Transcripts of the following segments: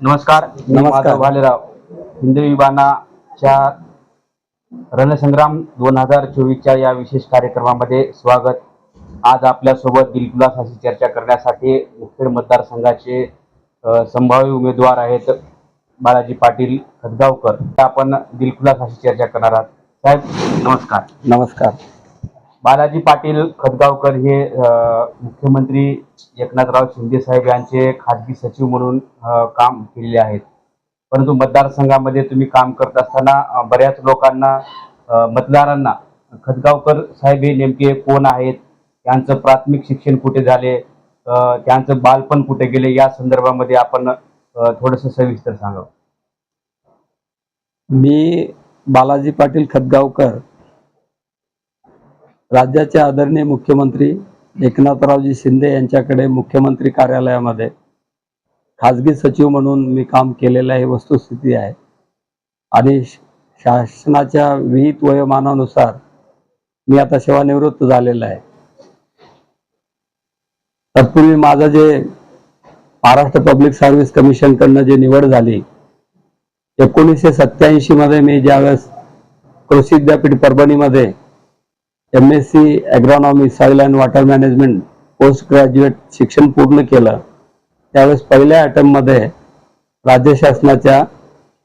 नमस्कार मी नमस्कार. माधव भालेराव हिंदवी विभागाच्या रणसंग्राम दोन हजार चोवीसच्या या विशेष कार्यक्रमामध्ये स्वागत. आज आपल्यासोबत दिलखुलास अशी चर्चा करण्यासाठी मुखेड मतदारसंघाचे अ, संभाव्य उमेदवार आहेत बालाजी पाटील खदगावकर. आपण दिलखुलास अशी चर्चा करणार आहात. साहेब नमस्कार. नमस्कार. बालाजी पाटील खदगावकर हे मुख्यमंत्री एकनाथराव शिंदे साहेब यांचे खाजगी सचिव म्हणून काम केलेले आहेत. परंतु मतदारसंघामध्ये तुम्ही काम करत असताना बऱ्याच लोकांना मतदारांना खदगावकर साहेब हे नेमके कोण आहेत? त्यांचं प्राथमिक शिक्षण कुठे झाले? त्यांचं बालपण कुठे गेले? या संदर्भामध्ये आपण थोडंसं सविस्तर सांगा मी बालाजी पाटील खतगावकर राज्याचे आदरणीय मुख्यमंत्री एकनाथरावजी शिंदे यांच्याकडे मुख्यमंत्री कार्यालयामध्ये खाजगी सचिव म्हणून मी काम केलेलं आहे वस्तुस्थिती आहे. आणि शासनाच्या विहित वयोमानानुसार मी आता सेवानिवृत्त झालेला आहे. तत्पूर्वी माझं जे महाराष्ट्र पब्लिक सर्व्हिस कमिशनकडनं जे निवड झाली एकोणीसशे सत्याऐंशी मध्ये मी ज्यावेळेस कृषी विद्यापीठ परभणीमध्ये M S C agronomy soil and water management post graduate शिक्षण पूर्ण केलं. त्यावेळेस पहिल्या मध्ये राज्य शासनाच्या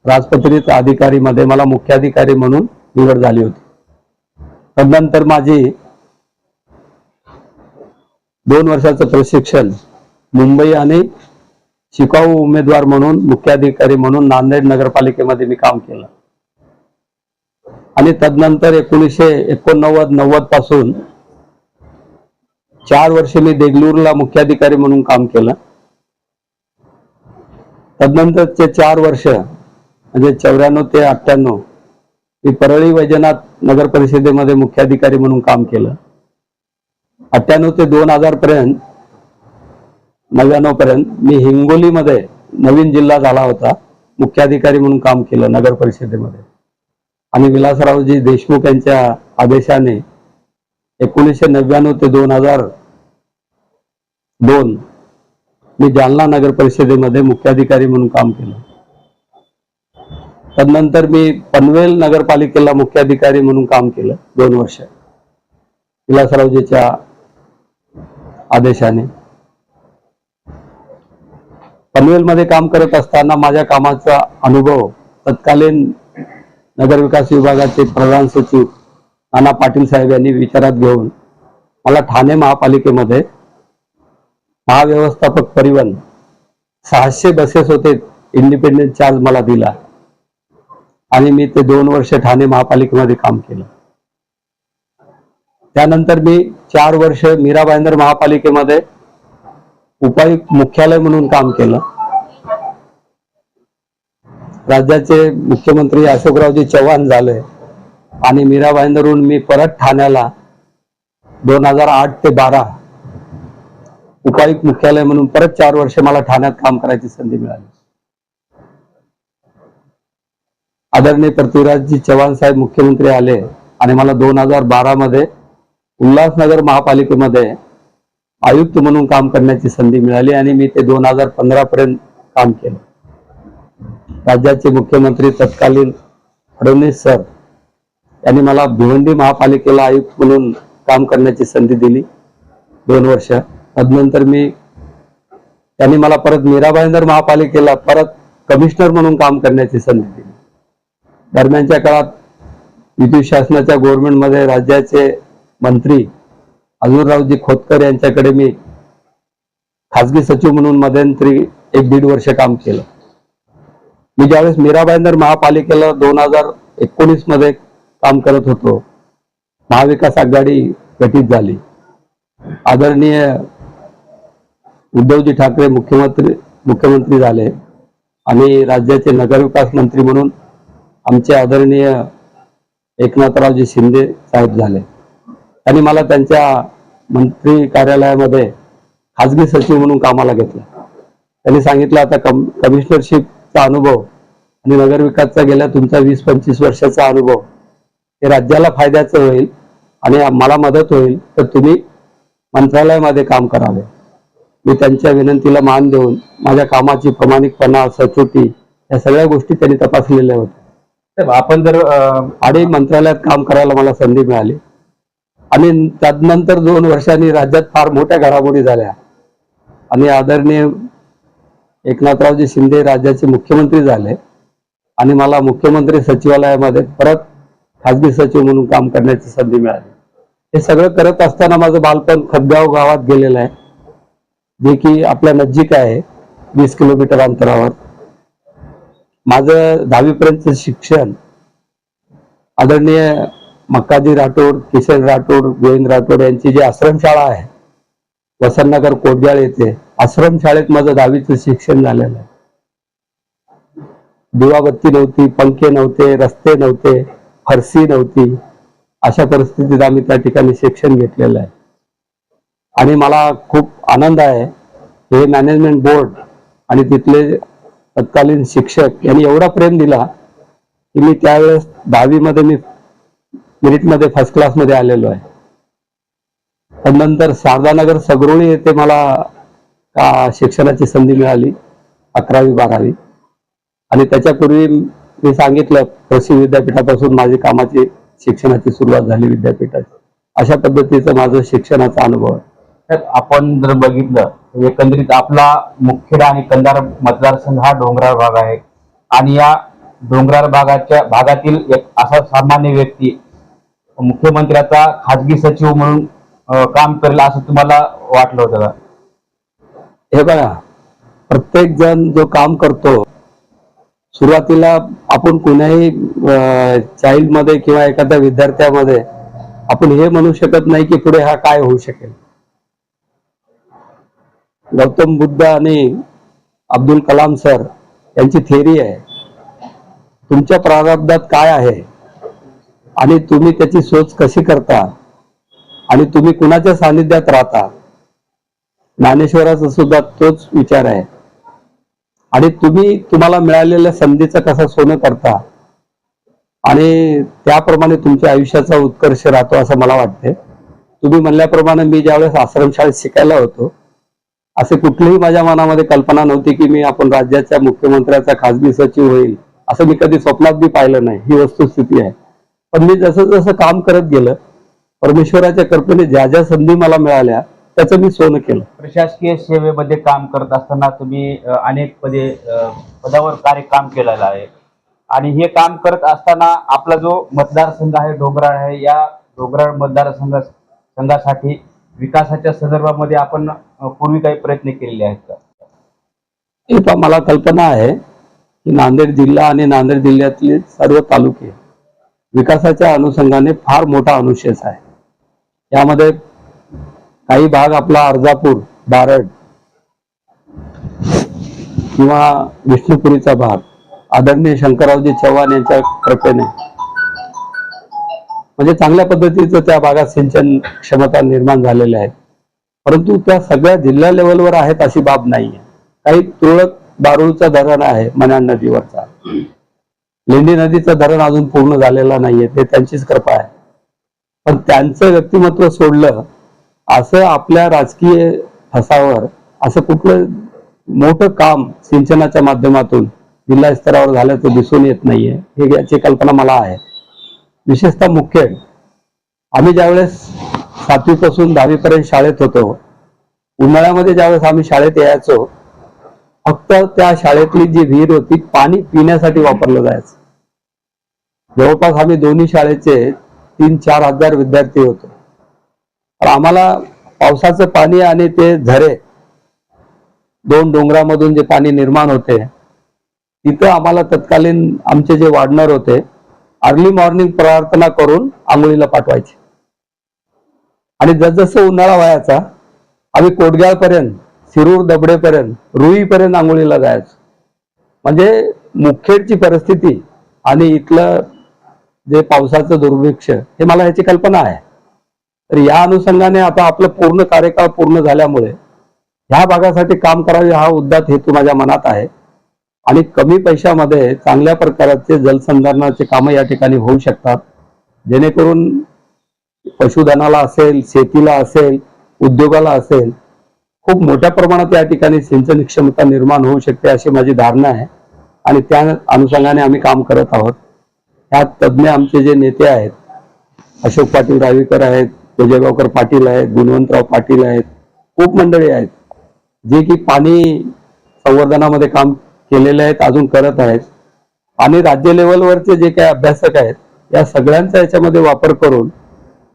राजपत्रित अधिकारीमध्ये मला मुख्याधिकारी म्हणून निवड झाली होती. तदनंतर माझी दोन वर्षाचं प्रशिक्षण मुंबई आणि शिकाऊ उमेदवार म्हणून मुख्याधिकारी म्हणून नांदेड नगरपालिकेमध्ये मी काम केलं. आणि तदनंतर एकोणीसशे एकोणनव्वद नव्वदपासून चार वर्ष मी देगलूरला मुख्याधिकारी म्हणून काम केलं. तदनंतरचे चार वर्ष म्हणजे चौऱ्याण्णव ते अठ्ठ्याण्णव मी परळी वैजनाथ नगर परिषदेमध्ये मुख्याधिकारी म्हणून काम केलं. अठ्ठ्याण्णव ते दोन हजार पर्यंत नव्याण्णव पर्यंत मी हिंगोलीमध्ये नवीन जिल्हा झाला होता मुख्याधिकारी म्हणून काम केलं नगर परिषदेमध्ये. आणि विलासरावजी देशमुख यांच्या आदेशाने एकोणीसशे नव्याण्णव ते दोन हजार दोन मी जालना नगर परिषदेमध्ये मुख्याधिकारी म्हणून काम केलं. तदनंतर मी पनवेल नगरपालिकेला मुख्याधिकारी म्हणून काम केलं दोन वर्ष. विलासरावजीच्या आदेशाने. पनवेलमध्ये काम करत असताना माझ्या कामाचा अनुभव तत्कालीन नगरविकास विभागाचे प्रधान सचिव नाना पाटील साहेब यांनी विचारात घेऊन मला ठाणे महापालिकेमध्ये महाव्यवस्थापक परिवहन सहाशे बसेस होते इंडिपेंडेंट चार्ज मला दिला. आणि मी ते दोन वर्ष ठाणे महापालिकेमध्ये काम केलं. त्यानंतर मी चार वर्ष मीरा भाईंदर महापालिकेमध्ये उपायुक्त मुख्यालय म्हणून काम केलं. राज्याचे मुख्यमंत्री अशोकरावजी चव्हाण झाले आणि मीराबाईंदरून मी परत ठाण्याला दोन हजार आठ ते बारा उपायुक्त मुख्यालय म्हणून परत चार वर्ष मला ठाण्यात काम करायची संधी मिळाली. आदरणीय पृथ्वीराजजी चव्हाण साहेब मुख्यमंत्री आले आणि मला दोन हजार बारा मध्ये उल्हासनगर महापालिकेमध्ये आयुक्त म्हणून काम करण्याची संधी मिळाली आणि मी ते दोन हजार पंधरा पर्यंत काम केलं. राज्याचे मुख्यमंत्री तत्कालीन फडणवीस सर यांनी मला भिवंडी महापालिकेला आयुक्त म्हणून काम करण्याची संधी दिली दोन वर्ष. तदनंतर मी त्यांनी मला परत मीराबाईंदर महापालिकेला परत कमिशनर म्हणून काम करण्याची संधी दिली. दरम्यानच्या काळात विद्युत शासनाच्या गव्हर्नमेंटमध्ये राज्याचे मंत्री अजूररावजी खोतकर यांच्याकडे मी खासगी सचिव म्हणून मध्यंतरी एक दीड वर्ष काम केलं. मी ज्यावेळेस मीराबाईंदर महापालिकेला दोन हजार एकोणीसमध्ये काम करत होतो महाविकास आघाडी गठीत झाली. आदरणीय उद्धवजी ठाकरे मुख्यमंत्री मुख्यमंत्री झाले आणि राज्याचे नगरविकास मंत्री म्हणून आमचे आदरणीय एकनाथरावजी शिंदे साहेब झाले. त्यांनी मला त्यांच्या मंत्री कार्यालयामध्ये खाजगी सचिव म्हणून कामाला घेतलं. त्यांनी सांगितलं आता कम कमिशनरशिपचा अनुभव आणि नगरविकासचा गेल्या तुमचा वीस पंचवीस वर्षाचा अनुभव हे राज्याला फायद्याचं होईल आणि मला मदत होईल तर तुम्ही मंत्रालयामध्ये काम करावे. मी त्यांच्या विनंतीला मान देऊन माझ्या कामाची प्रामाणिकपणा सचोटी या सगळ्या गोष्टी त्यांनी तपासलेल्या होत्या. आपण जर आणि मंत्रालयात काम करायला मला संधी मिळाली. आणि त्यानंतर दोन वर्षांनी राज्यात फार मोठ्या घडामोडी झाल्या. आणि आदरणीय एकनाथरावजी शिंदे राज्याचे मुख्यमंत्री झाले आणि मला मुख्यमंत्री सचिवालयामध्ये परत खाजगी सचिव म्हणून काम करण्याची संधी मिळाली. हे सगळं करत असताना माझं बालपण खदगाव गावात गेलेलं आहे. जे की आपल्या नजीक आहे वीस किलोमीटर अंतरावर. माझं दहावीपर्यंतचं शिक्षण आदरणीय मक्काजी राठोड किशन राठोड गोविंद राठोड यांची जी आश्रमशाळा आहे वसंतनगर कोटग्याळ येथे आश्रमशाळेत माझं दहावीचं शिक्षण झालेलं आहे. दिवाबत्ती नव्हती पंखे नव्हते रस्ते नव्हते फरशी नव्हती. अशा परिस्थितीत आम्ही त्या ठिकाणी शिक्षण घेतलेलं आहे. आणि मला खूप आनंद आहे. हे मॅनेजमेंट बोर्ड आणि तिथले तत्कालीन शिक्षक यांनी एवढा प्रेम दिला की मी त्यावेळेस दहावीमध्ये मी मिनिटमध्ये फर्स्ट क्लासमध्ये आलेलो आहे. त्यानंतर शारदानगर सगरोळी येथे मला शिक्षणाची संधी मिळाली अकरावी बारावी. आणि त्याच्यापूर्वी मी सांगितलं कृषी विद्यापीठापासून माझी कामाची शिक्षणाची सुरुवात झाली विद्यापीठाची. अशा पद्धतीचं माझं शिक्षणाचा अनुभव आहे. आपण जर बघितलं एकंदरीत आपला मुखेडा आणि कंधार मतदारसंघ हा डोंगराळ भाग आहे. आणि या डोंगराळ भागाच्या भागातील एक असा सामान्य व्यक्ती मुख्यमंत्र्याचा खाजगी सचिव म्हणून काम करेल असं तुम्हाला वाटलं होतं का? हे बघा प्रत्येक जण जो काम करतो सुरुवातीला आपण कुणाही चाइल्डमध्ये किंवा एखाद्या विद्यार्थ्यामध्ये आपण हे म्हणू शकत नाही की पुढे हा काय होऊ शकेल. गौतम बुद्ध आणि अब्दुल कलाम सर यांची थेरी आहे. तुमच्या प्रारब्धात काय आहे? आणि तुम्ही त्याची सोच कशी करता? आणि तुम्ही कुणाच्या सानिध्यात राहता? ज्ञानेश्वराचा सुद्धा तोच विचार आहे. आणि तुम्ही तुम्हाला मिळालेल्या संधीचं कसं सोनं करता? आणि त्याप्रमाणे तुमच्या आयुष्याचा उत्कर्ष राहतो असं मला वाटते तुम्ही म्हणल्याप्रमाणे मी ज्यावेळेस आश्रमशाळेत शिकायला होतो असे कुठलीही माझ्या मनामध्ये कल्पना नव्हती की मी आपण राज्याच्या मुख्यमंत्र्याचा खासगी सचिव होईल असं मी कधी स्वप्नात बी पाहिलं नाही. ही वस्तुस्थिती आहे. पण मी जसं जसं काम करत गेलं परमेश्वराच्या कृपेने ज्या ज्या संधी मला मिळाल्या त्याचं मी सोनं केलं. प्रशासकीय सेवेमध्ये काम करत असताना तुम्ही अनेक पदे पदावर कार्य काम केलेलं आहे. आणि हे काम करत असताना आपला जो मतदारसंघ आहे डोंगराळ आहे या डोंगराळ मतदारसंघ संघासाठी विकासाच्या संदर्भामध्ये आपण पूर्वी काही प्रयत्न केलेले आहेत का? मला कल्पना आहे की नांदेड जिल्हा आणि नांदेड जिल्ह्यातले सर्व तालुके विकासाच्या अनुषंगाने फार मोठा अनुशेष आहे. यामध्ये काही भाग आपला अर्जापूर बारड किंवा विष्णुपुरीचा भाग. आदरणीय शंकररावजी चव्हाण यांच्या कृपेने. म्हणजे चांगल्या पद्धतीचं त्या भागात सिंचन क्षमता निर्माण झालेल्या आहेत परंतु त्या सगळ्या जिल्हा लेवलवर आहेत अशी बाब नाहीये. काही तुरळक बारुळचा धरण आहे मनाड नदीवरचा. लेंडी नदीचं धरण अजून पूर्ण झालेला नाहीये ते त्यांचीच कृपा आहे. पण त्यांचं व्यक्तिमत्व सोडलं असं आपल्या राजकीय फसावर असं कुठलं मोठं काम सिंचनाच्या माध्यमातून जिल्हा स्तरावर झाल्याचं दिसून येत नाहीये हे याची कल्पना मला आहे. विशेषतः मुख्य आम्ही ज्यावेळेस सातवीपासून दहावीपर्यंत शाळेत होतो उन्हाळ्यामध्ये ज्यावेळेस आम्ही शाळेत यायचो फक्त त्या शाळेतली जी विहीर होती पाणी पिण्यासाठी वापरलं जायचं. जवळपास आम्ही दोन्ही शाळेचे तीन चार हजार विद्यार्थी होतो. आम्हाला पावसाचं पाणी आणि ते झरे दोन डोंगरामधून जे पाणी निर्माण होते तिथं आम्हाला तत्कालीन आमचे जे वाढणार होते अर्ली मॉर्निंग प्रार्थना करून आंघोळीला पाठवायचे. आणि जसजसं उन्हाळा व्हायचा आम्ही कोटग्याळपर्यंत शिरूर दबडेपर्यंत रुईपर्यंत आंघोळीला जायचो. म्हणजे मुखेडची परिस्थिती आणि इथलं जे पावसाचं दुर्भिक्ष हे मला ह्याची कल्पना आहे. तर या अनुषंगाने आता आपलं पूर्ण कार्यकाळ पूर्ण झाल्यामुळे ह्या भागासाठी काम करावे हा उद्दात हेतू माझ्या मनात आहे. आणि कमी पैशामध्ये चांगल्या प्रकारचे जलसंधारणाचे कामं या ठिकाणी होऊ शकतात. जेणेकरून पशुधनाला असेल शेतीला असेल उद्योगाला असेल खूप मोठ्या प्रमाणात या ठिकाणी सिंचन क्षमता निर्माण होऊ शकते अशी माझी धारणा आहे. आणि त्या अनुषंगाने आम्ही काम करत आहोत. ह्यात तज्ज्ञ आमचे जे नेते आहेत अशोक पाटील रावीकर आहेत विजयगावकर पाटील आहेत गुणवंतराव पाटील आहेत खूप मंडळी आहेत जे की पाणी संवर्धनामध्ये काम केलेले आहेत अजून करत आहेत. आणि राज्य लेवलवरचे जे काही अभ्यासक आहेत या सगळ्यांचा याच्यामध्ये वापर करून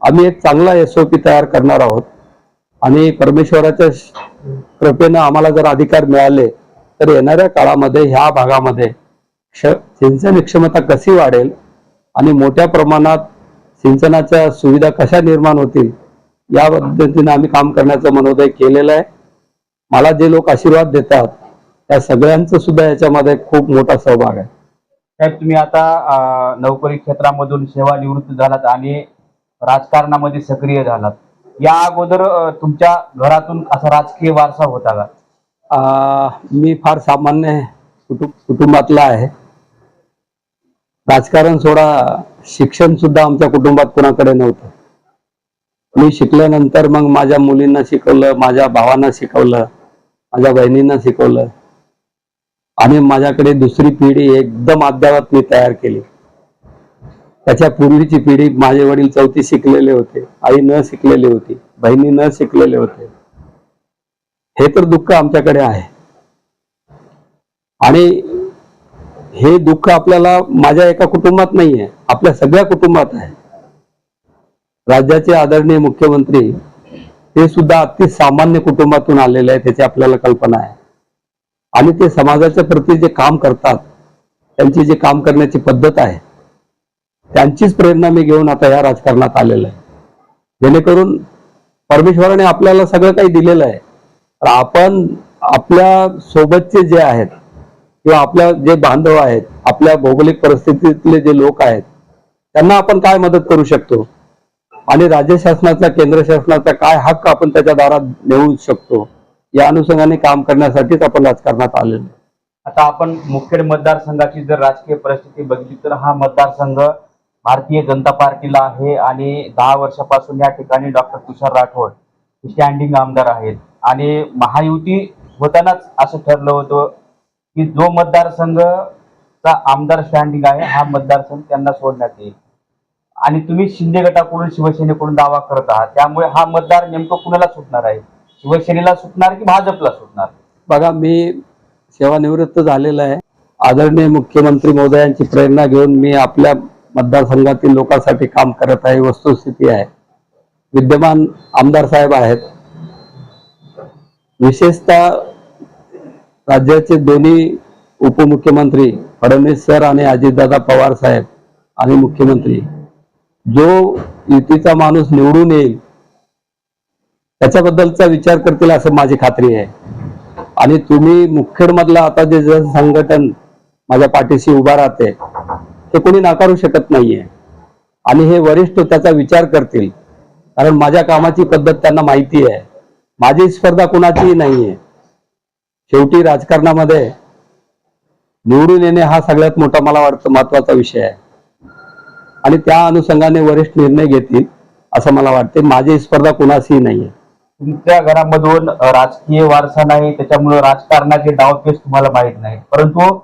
आम्ही एक चांगला एस ओ पी तयार करणार आहोत. आणि परमेश्वराच्या कृपेनं आम्हाला जर अधिकार मिळाले तर येणाऱ्या काळामध्ये ह्या भागामध्ये क्ष सिंचन क्षमता कशी वाढेल आणि मोठ्या प्रमाणात सिंचनाच्या सुविधा कशा निर्माण होतील या पद्धतीने आम्ही काम करण्याचं मनोदय केलेलं आहे. मला जे लोक आशीर्वाद देतात त्या सगळ्यांचं सुद्धा याच्यामध्ये खूप मोठा सहभाग आहे. साहेब तुम्ही आता नोकरी क्षेत्रामधून सेवानिवृत्त झालात आणि राजकारणामध्ये सक्रिय झालात. या अगोदर तुमच्या घरातून असा राजकीय वारसा होता का? मी फार सामान्य कुटुंब कुटुंबातला आहे. राजकारण सोडा शिक्षण सुद्धा आमच्या कुटुंबात कोणाकडे नव्हतं. मी शिकल्यानंतर मग माझ्या मुलींना शिकवलं माझ्या भावांना शिकवलं माझ्या बहिणींना शिकवलं. आणि माझ्याकडे दुसरी पिढी एकदम अद्यावत मी तयार केली. त्याच्या पूर्वीची पिढी माझे वडील चौथी शिकलेले होते आई न शिकलेली होती बहिणी न शिकलेले होते. हे तर दुःख आमच्याकडे आहे. आणि हे दुःख आपल्याला माझ्या एका कुटुंबात नाही आहे आपल्या सगळ्या कुटुंबात आहे. राज्याचे आदरणीय मुख्यमंत्री ते सुद्धा अति सामान्य कुटुंबातून आलेले आहे त्याची आपल्याला कल्पना आहे. आणि ते समाजाच्या प्रती जे काम करतात त्यांची जे काम करण्याची पद्धत आहे त्यांचीच प्रेरणा मी घेऊन आता या राजकारणात आलेलं आहे. जेणेकरून परमेश्वराने आपल्याला सगळं काही दिलेलं आहे. तर आपण आपल्या सोबतचे जे आहेत किंवा आपल्या जे बांधव आहेत आपल्या भौगोलिक परिस्थितीतले जे लोक आहेत त्यांना आपण काय मदत करू शकतो? आणि राज्य शासनाचा केंद्र शासनाचा काय हक्क आपण त्याच्या दारात नेऊ शकतो? या अनुषंगाने काम करण्यासाठीच आपण राजकारणात आलेलो आता आपण मुखेड मतदारसंघाची जर राजकीय परिस्थिती बघितली तर हा मतदारसंघ भारतीय जनता पार्टीला आहे आणि दहा वर्षापासून या ठिकाणी डॉक्टर तुषार राठोड स्टँडिंग आमदार आहेत. आणि महायुती होतानाच असं ठरलं होतं. की जो मतदारसंघचा आमदार स्टँडिंग आहे हा मतदारसंघ त्यांना सोडण्यात येईल. आणि तुम्ही शिंदे गटाकडून शिवसेनेकडून दावा करत आहात. त्यामुळे हा मतदार नेमकं कुणाला सुटणार आहे? शिवसेनेला सुटणार की भाजपला सुटणार? बघा मी सेवानिवृत्त झालेला आहे. आदरणीय मुख्यमंत्री महोदयांची प्रेरणा घेऊन मी आपल्या मतदारसंघातील लोकांसाठी काम करत आहे वस्तुस्थिती आहे. विद्यमान आमदार साहेब आहेत. विशेषतः राज्याचे दोन्ही उपमुख्यमंत्री फडणवीस सर आणि अजितदादा पवार साहेब आणि मुख्यमंत्री. जो युतीचा माणूस निवडून येईल त्याच्याबद्दलचा विचार करतील असं माझी खात्री आहे. आणि तुम्ही मुखेडमधलं आता जे जन संघटन माझ्या पाठीशी उभा राहते ते कोणी नाकारू शकत नाहीये. आणि हे वरिष्ठ त्याचा विचार करतील कारण माझ्या कामाची पद्धत त्यांना माहिती आहे. माझी स्पर्धा कुणाचीही नाहीये. शेवटी राजकारणामध्ये निवडून येणे हा सगळ्यात मोठा मला वाटतं महत्त्वाचा विषय आहे. आणि त्या अनुषंगाने वरिष्ठ निर्णय घेतील असं मला वाटते. माझी स्पर्धा कुणाशीही नाहीये. तुमच्या घरामधून राजकीय वारसा नाही त्याच्यामुळे राजकारणाचे डावपेच तुम्हाला माहीत नाही परंतु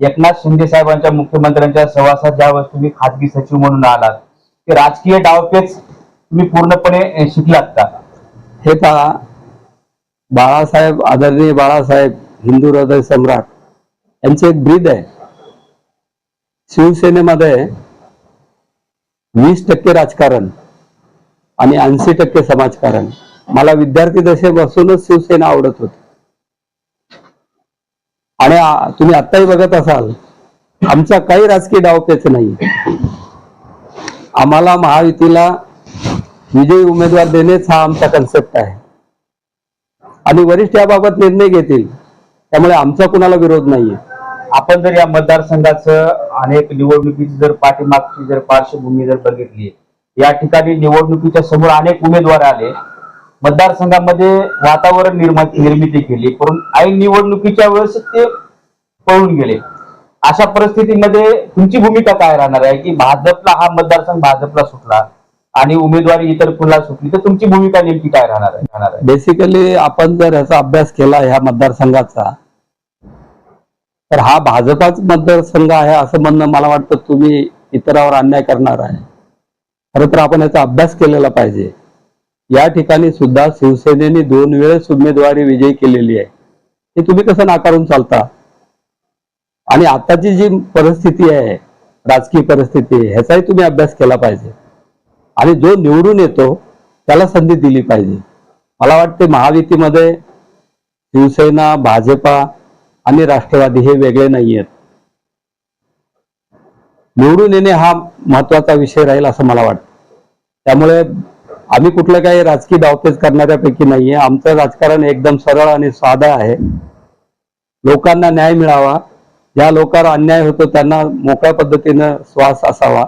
एकनाथ शिंदे साहेबांच्या मुख्यमंत्र्यांच्या सहवासात ज्यावेळेस तुम्ही खासगी सचिव म्हणून आलात ते राजकीय डावपेच तुम्ही पूर्णपणे शिकलात का? हे पहा बाळासाहेब आदरणीय बाळासाहेब हिंदू हृदय सम्राट यांचे एक ब्रीद आहे. शिवसेनेमध्ये वीस टक्के राजकारण आणि ऐंशी टक्के समाजकारण. मला विद्यार्थी दशेपासूनच शिवसेना आवडत होती. आणि तुम्ही आत्ताही बघत असाल आमचा काही राजकीय डावपेच नाही. आम्हाला महायुतीला विजयी उमेदवार देणेच हा आमचा कन्सेप्ट आहे. आणि वरिष्ठ याबाबत निर्णय घेतील. त्यामुळे आमचा कुणाला विरोध नाहीये. आपण जर या मतदारसंघाचं अनेक निवडणुकीची जर पाठीमागची जर पार्श्वभूमी जर बघितली या ठिकाणी निवडणुकीच्या समोर अनेक उमेदवार आले. मतदारसंघामध्ये वातावरण निर्मिती केली परंतु ऐन निवडणुकीच्या वेळेस ते पळून गेले. अशा परिस्थितीमध्ये तुमची भूमिका काय राहणार आहे? की भाजपला हा मतदारसंघ भाजपला सुटला. आणि उमेदवारी इतर कुणाला सुटली तर तुमची भूमिका नेमकी काय राहणार आहे? राहणार आहे? बेसिकली आपण जर याचा अभ्यास केला ह्या मतदारसंघाचा तर हा भाजपाच मतदारसंघ आहे असं म्हणणं मला वाटतं तुम्ही इतरावर अन्याय करणार आहे. खरं तर आपण याचा अभ्यास केलेला पाहिजे. या ठिकाणी सुद्धा शिवसेनेने दोन वेळेस उमेदवारी विजयी केलेली आहे. हे तुम्ही कसं नाकारून चालता? आणि आताची जी परिस्थिती आहे राजकीय परिस्थिती ह्याचाही तुम्ही अभ्यास केला पाहिजे. आणि जो निवडून येतो त्याला संधी दिली पाहिजे. मला वाटते महायुतीमध्ये शिवसेना भाजपा आणि राष्ट्रवादी हे वेगळे नाही आहेत निवडून येणे हा महत्त्वाचा विषय राहील असं मला वाटतं. त्यामुळे आम्ही कुठलं काही राजकीय डावपेच करणाऱ्यापैकी नाहीये. आमचं राजकारण एकदम सरळ आणि साधं आहे. लोकांना न्याय मिळावा. ज्या लोकांवर अन्याय होतो त्यांना मोकळ्या पद्धतीनं श्वास असावा.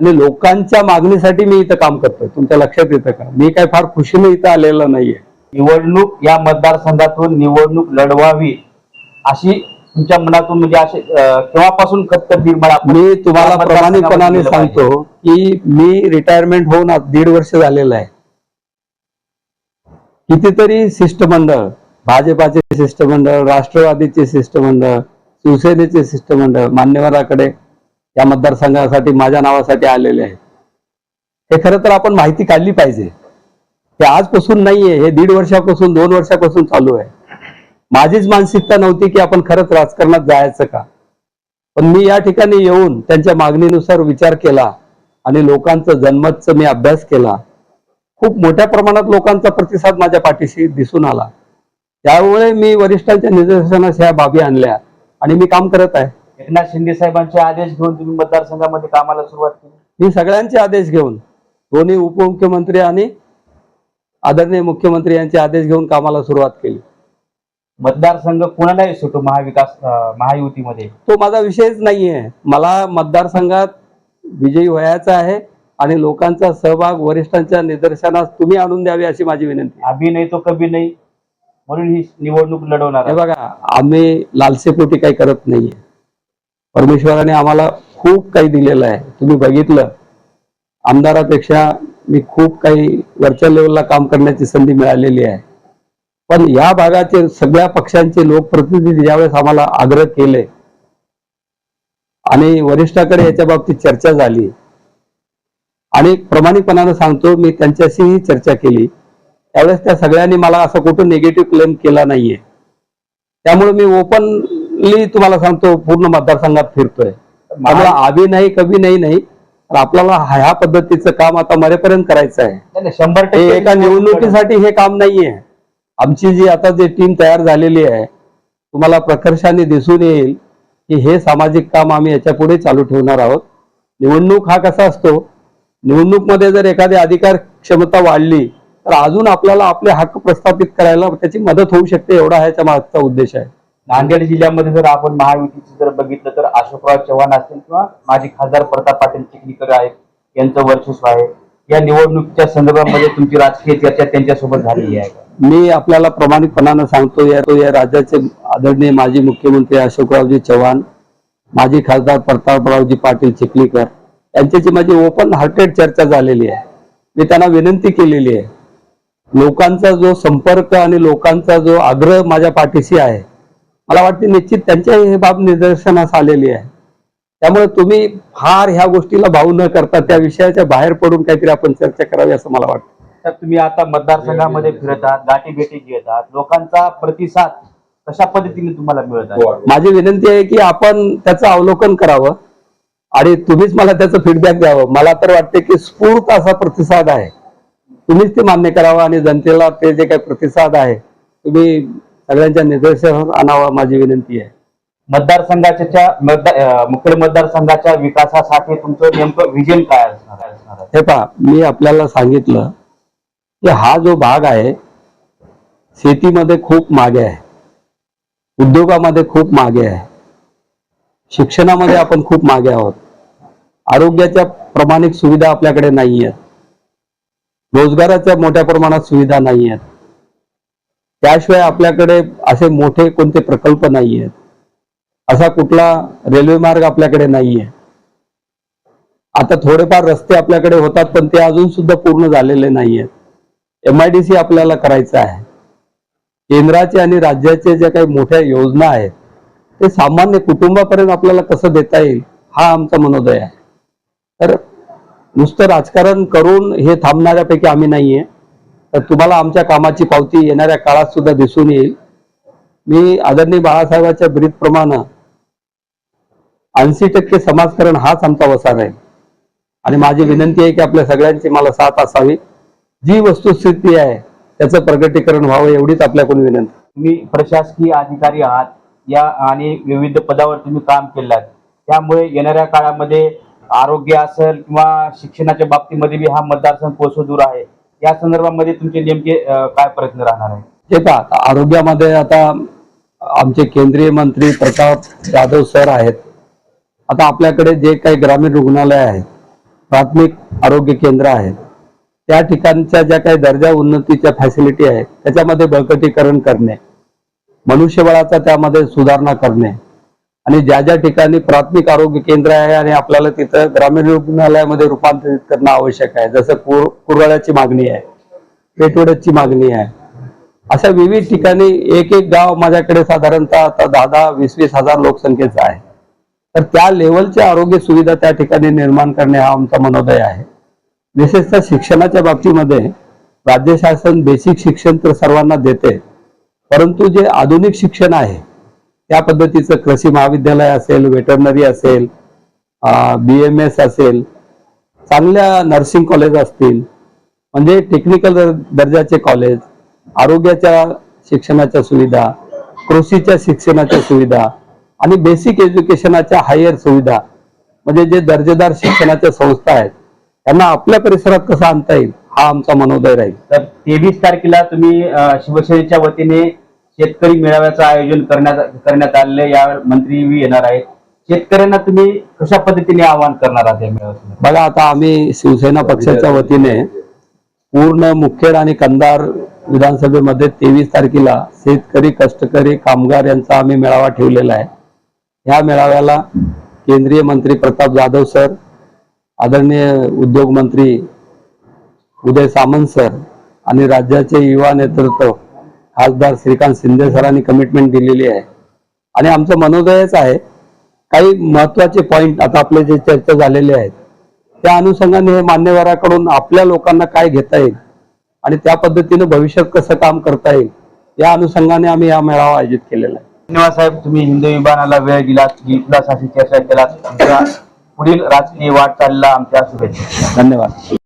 आणि लोकांच्या मागणीसाठी मी इथं काम करतोय. तुमच्या लक्षात येतं का? मी काय फार खुशीने इथं आलेलो नाहीये. निवडणूक या मतदारसंघातून निवडणूक लढवावी अशी तुमच्या मनातून म्हणजे असे केव्हापासून मी तुम्हाला प्रामाणिकपणाने? सांगतो की मी रिटायरमेंट होऊन आज दीड वर्ष झालेलं आहे. कितीतरी शिष्टमंडळ भाजपाचे शिष्टमंडळ राष्ट्रवादीचे शिष्टमंडळ शिवसेनेचे शिष्टमंडळ मान्यवराकडे या मतदारसंघासाठी माझ्या नावासाठी आलेले आहेत. हे खरं तर आपण माहिती काढली पाहिजे. हे आजपासून नाहीये हे दीड वर्षापासून दोन वर्षापासून चालू आहे. माझीच मानसिकता नव्हती की आपण खरंच राजकारणात जायचं का. पण मी या ठिकाणी येऊन त्यांच्या मागणीनुसार विचार केला आणि लोकांचं जन्मतचं मी अभ्यास केला. खूप मोठ्या प्रमाणात लोकांचा प्रतिसाद माझ्या पाठीशी दिसून आला. त्यामुळे मी वरिष्ठांच्या निदर्शनास ह्या बाबी आणल्या आणि मी काम करत आहे. एकनाथ शिंदे साहेबांचे आदेश घेऊन तुम्ही मतदारसंघामध्ये कामाला सुरुवात केली. मी सगळ्यांचे आदेश घेऊन दोन्ही उपमुख्यमंत्री आणि आदरणीय मुख्यमंत्री यांचे आदेश घेऊन कामाला सुरुवात केली. मतदारसंघ कुणालाही सुटो महाविकास महायुतीमध्ये? तो माझा विषयच नाहीये. मला मतदारसंघात विजयी व्हायचा आहे आणि लोकांचा सहभाग वरिष्ठांच्या निदर्शनास तुम्ही आणून द्यावी अशी माझी विनंती. अभि नाही तो कभी नाही म्हणून ही निवडणूक लढवणार आहे. बघा आम्ही लालसेपोटी काही करत नाहीये. परमेश्वराने आम्हाला खूप काही दिलेलं आहे. तुम्ही बघितलं. आमदारापेक्षा मी खूप काही वरच्या लेवलला काम करण्याची संधी मिळालेली आहे. पण या भागाचे सगळ्या पक्षांचे लोकप्रतिनिधी ज्यावेळेस आम्हाला आग्रह केले आणि वरिष्ठाकडे याच्या बाबतीत चर्चा झाली आणि प्रामाणिकपणानं सांगतो मी त्यांच्याशीही चर्चा केली. त्यावेळेस त्या सगळ्यांनी मला असं कुठं निगेटिव्ह क्लेम केला नाहीये. त्यामुळे मी ओपन ओपनली तुम्हाला सांगतो पूर्ण मतदारसंघात फिरतोय. त्यामुळे आभी नाही कभी नाही नाही. तर आपल्याला ह्या पद्धतीचं काम आता मरेपर्यंत करायचं आहे. शंभर टक्के. एका निवडणुकीसाठी हे काम नाहीये. आमची जी आता जी टीम तयार झालेली आहे तुम्हाला प्रकर्षाने दिसून येईल की हे सामाजिक काम आम्ही याच्यापुढे चालू ठेवणार आहोत. निवडणूक हा कसा असतो? निवडणूकमध्ये जर एखादी अधिकार क्षमता वाढली तर अजून आपल्याला आपले हक्क प्रस्थापित करायला त्याची मदत होऊ शकते एवढा ह्याच्या मागचा उद्देश आहे. नांदेड जिल्ह्यामध्ये जर आपण महायुतीचं जर बघितलं तर अशोकराव चव्हाण असतील किंवा माजी खासदार प्रताप पाटील चिखलीकर आहेत यांचं वर्चस्व आहे. या निवडणुकीच्या संदर्भामध्ये तुमची राजकीय चर्चा त्यांच्यासोबत झालेली आहे मी आपल्याला प्रामाणिकपणानं सांगतो या तो या राज्याचे आदरणीय माजी मुख्यमंत्री अशोकरावजी चव्हाण माजी खासदार प्रतापरावजी पाटील चिखलीकर यांच्याची माझी ओपन हार्टेड चर्चा झालेली आहे. मी त्यांना विनंती केलेली आहे. लोकांचा जो संपर्क आणि लोकांचा जो आग्रह माझ्या पाठीशी आहे मला वाटते निश्चित त्यांच्या हे बाब निदर्शनास आलेली आहे. त्यामुळे तुम्ही फार ह्या गोष्टीला भाऊ न करता त्या विषयाच्या बाहेर पडून काहीतरी आपण चर्चा करावी असं मला वाटतं. तर तुम्ही आता मतदारसंघामध्ये फिरत आहात गाठी भेटी घेत आहात लोकांचा प्रतिसाद कशा पद्धतीने तुम्हाला मिळत आहे? माझी विनंती आहे की आपण त्याचं अवलोकन करावं आणि तुम्हीच मला त्याचं फीडबॅक द्यावं. मला तर वाटते की स्फूर्त असा प्रतिसाद आहे. तुम्हीच ते मान्य करावं आणि जनतेला ते जे काही प्रतिसाद आहे तुम्ही सगळ्यांच्या निदर्शनास आणावा माझी विनंती आहे. मतदारसंघाच्या मतदा- अं, मुखेड मतदारसंघाच्या विकासासाठी तुमचं नेमकं विजन काय असणार? हे पहा मी आपल्याला सांगितलं की हा जो भाग आहे शेतीमध्ये खूप मागे आहे. उद्योगामध्ये खूप मागे आहे. शिक्षणामध्ये आपण खूप मागे आहोत. आरोग्याच्या प्रमाणिक सुविधा आपल्याकडे नाही आहेत रोजगाराच्या मोठ्या प्रमाणात सुविधा नाही आहेत त्याशिवाय आपल्याकडे असे मोठे कोणते प्रकल्प नाही आहेत असा कुठला रेल्वे मार्ग आपल्याकडे नाही आहे आता थोडेफार रस्ते आपल्याकडे होतात पण ते अजून सुद्धा पूर्ण झालेले नाहीयेत. एम आय डी सी आपल्याला करायचं आहे. केंद्राचे आणि राज्याचे ज्या काही मोठ्या योजना आहेत ते सामान्य कुटुंबापर्यंत आपल्याला कसं देता येईल हा आमचा मनोदय आहे. तर नुसतं राजकारण करून हे थांबणाऱ्यापैकी आम्ही नाहीये. तर तुम्हाला आमच्या कामाची पावती येणाऱ्या काळात सुद्धा दिसून येईल. मी आदरणीय बाळासाहेबांच्या ब्रीदप्रमाणे ऐंशी टक्के समाजकरण हाच आमचा वसा राहील आणि माझी विनंती आहे की आपल्या सगळ्यांची मला साथ असावी. जी वस्तुस्थिती आहे त्याचं प्रगटीकरण व्हावं एवढीच आपल्याकडून विनंती. तुम्ही प्रशासकीय अधिकारी आहात. या आणि विविध पदावर तुम्ही काम केलं त्यामुळे येणाऱ्या काळामध्ये आरोग्य असेल किंवा शिक्षणाच्या बाबतीमध्ये बी हा मतदारसंघ कोसो दूर आहे. या संदर्भामध्ये तुमचे नेमके काय प्रयत्न राहणार आहे? ते पहा आता आरोग्यामध्ये आता आमचे केंद्रीय मंत्री प्रताप जाधव सर आहेत. आता आपल्याकडे जे काही ग्रामीण रुग्णालय आहेत प्राथमिक आरोग्य केंद्र आहेत त्या ठिकाणच्या ज्या काही दर्जा उन्नतीच्या फॅसिलिटी आहेत त्याच्यामध्ये बळकटीकरण करणे मनुष्यबळाचा त्यामध्ये सुधारणा करणे आणि ज्या ज्या ठिकाणी प्राथमिक आरोग्य केंद्र आहे आणि आपल्याला तिथं ग्रामीण रुग्णालयामध्ये रूपांतरित करणं आवश्यक आहे. जसं कुर कुरवाड्याची मागणी आहे पेटवड्याची मागणी आहे. अशा विविध ठिकाणी एक एक गाव माझ्याकडे साधारणतः आता दहा दहा वीस वीस हजार लोकसंख्येचा आहे. तर त्या लेवलच्या आरोग्य सुविधा त्या ठिकाणी निर्माण करणे हा आमचा मनोदय आहे. विशेषतः शिक्षणाच्या बाबतीमध्ये राज्य शासन बेसिक शिक्षण तर सर्वांना देते परंतु जे आधुनिक शिक्षण आहे त्या पद्धतीचं कृषी महाविद्यालय असेल वेटरनरी असेल बी एम एस असेल चांगल्या नर्सिंग कॉलेज असतील म्हणजे टेक्निकल दर्जाचे कॉलेज आरोग्याच्या शिक्षणाच्या सुविधा कृषीच्या शिक्षणाच्या सुविधा आणि बेसिक एज्युकेशनाच्या हायर सुविधा म्हणजे जे दर्जेदार शिक्षणाच्या संस्था आहेत त्यांना आपल्या परिसरात कसं आणता येईल हा आमचा मनोदय राहील. तर तेवीस तारखेला तुम्ही शिवसेनेच्या वतीने शेतकरी मेळाव्याचं आयोजन करण्यात करण्यात आलेलं यावर मंत्री येणार आहेत. शेतकऱ्यांना तुम्ही कशा पद्धतीने आवाहन करणार आहात या मेळाव्यात बघा आता आम्ही शिवसेना पक्षाच्या वतीने पूर्ण मुखेड आणि कंधार विधानसभेमध्ये तेवीस तारखेला शेतकरी कष्टकरी कामगार यांचा आम्ही मेळावा ठेवलेला आहे. ह्या मेळाव्याला केंद्रीय मंत्री प्रताप जाधव सर आदरणीय उद्योग मंत्री उदय सामंत सर आणि राज्याचे युवा नेतृत्व खासदार श्रीकांत शिंदे सरांनी कमिटमेंट दिलेली आहे. आणि आमचं मनोदयच आहे काही महत्त्वाचे पॉईंट आता आपले जे चर्चा झालेले आहेत त्या अनुषंगाने हे मान्यवराकडून आपल्या लोकांना काय घेता येईल आणि त्या पद्धतीने भविष्यात कसं काम करता येईल या अनुषंगाने आम्ही हा मेळावा आयोजित केलेला आहे. धन्यवाद साहेब तुम्ही हिंदू विभागाला वेळ दिलात विश्वासाची चर्चा केलात. पुढील राजकीय वाटचालीला आमच्या शुभेच्छा. धन्यवाद.